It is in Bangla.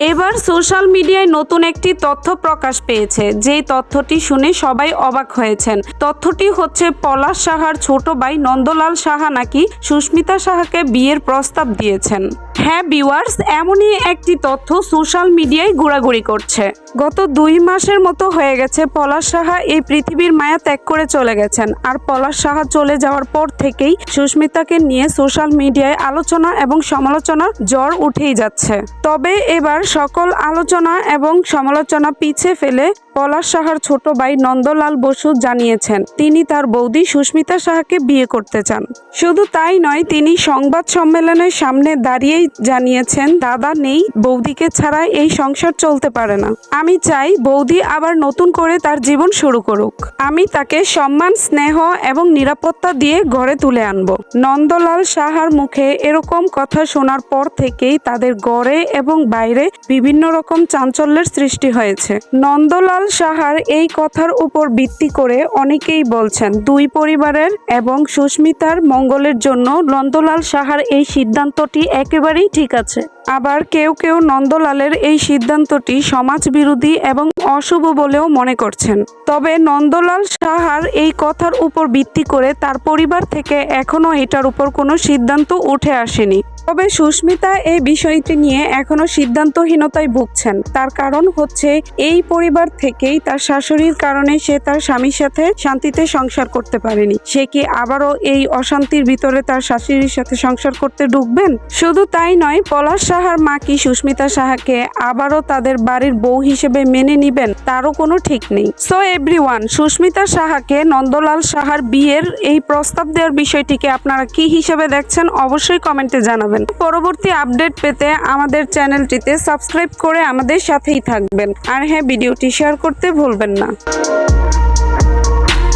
এবার সোশ্যাল মিডিয়ায় নতুন একটি তথ্য প্রকাশ পেয়েছে। যেই তথ্যটি শুনে সবাই অবাক হয়েছেন। তথ্যটি হচ্ছে, পলাশ সাহার ছোট ভাই নন্দলাল সাহা নাকি সুস্মিতা সাহাকে বিয়ের প্রস্তাব দিয়েছেন। হ্যাঁ বিওয়ার্স এমনই একটি তথ্য সোশ্যাল মিডিয়ায় ঘোরাঘুরি করছে। গত দুই মাসের মতো হয়ে গেছে, পলাশ সাহা এই পৃথিবীর মায়া ত্যাগ করে চলে গেছেন। আর পলাশ সাহা চলে যাওয়ার পর থেকেই সুস্মিতাকে নিয়ে সোশ্যাল মিডিয়ায় আলোচনা এবং সমালোচনার জ্বর উঠেই যাচ্ছে। তবে এবার সকল আলোচনা এবং সমালোচনা পিছে ফেলে পলাশ সাহার ছোট ভাই নন্দলাল বসু জানিয়েছেন, তিনি তার বৌদি সুস্মিতা সাহাকে বিয়ে করতে চান। শুধু তাই নয়, তিনি সংবাদ সম্মেলনের সামনে দাঁড়িয়েই জানিয়েছেন, দাদা নেই, বৌদিকে ছাড়া এই সংসার চলতে পারে না। আমি চাই বৌদি আবার নতুন করে তার জীবন শুরু করুক। আমি তাকে সম্মান, স্নেহ এবং নিরাপত্তা দিয়ে ঘরে তুলে আনব। নন্দলাল সাহার মুখে এরকম কথা শোনার পর থেকেই তাদের গড়ে এবং বাইরে বিভিন্ন রকম চাঞ্চল্যের সৃষ্টি হয়েছে। নন্দলাল সাহার এই কথার উপর ভিত্তি করে অনেকেই বলছেন, দুই পরিবারের এবং সুস্মিতার মঙ্গলের জন্য নন্দলাল সাহার এই সিদ্ধান্তটি একেবারেই ঠিক আছে। আবার কেউ কেউ নন্দলালের এই সিদ্ধান্তটি সমাজ বিরোধী এবং অশুভ বলেও মনে করছেন। তবে নন্দলাল সাহার এই কথার উপর ভিত্তি করে তার পরিবার থেকে এখনও এটার উপর কোনো সিদ্ধান্ত উঠে আসেনি। তবে সুস্মিতা এই বিষয়টি নিয়ে এখনও সিদ্ধান্তহীনতায় ভুগছেন। তার কারণ হচ্ছে, এই পরিবার থেকেই তার শাশুড়ির কারণে সে তার স্বামীর সাথে শান্তিতে সংসার করতে পারেনি। সে কি আবারও এই অশান্তির ভিতরে তার শাশুড়ির সাথে সংসার করতে ঢুকবেন শুধু তাই নয়, পলাশ সাহার মা কি সুস্মিতা সাহাকে আবারও তাদের বাড়ির বউ হিসেবে মেনে নিবেন, তারও কোনো ঠিক নেই। সো এভরিওয়ান সুস্মিতা সাহাকে নন্দলাল সাহার বিয়ের এই প্রস্তাব দেওয়ার বিষয়টিকে আপনারা কি হিসেবে দেখছেন, অবশ্যই কমেন্টে জানাবেন। পরবর্তী আপডেট পেতে আমাদের চ্যানেলটিতে সাবস্ক্রাইব করে আমাদের সাথেই থাকবেন। আর হ্যাঁ ভিডিওটি শেয়ার করতে ভুলবেন না।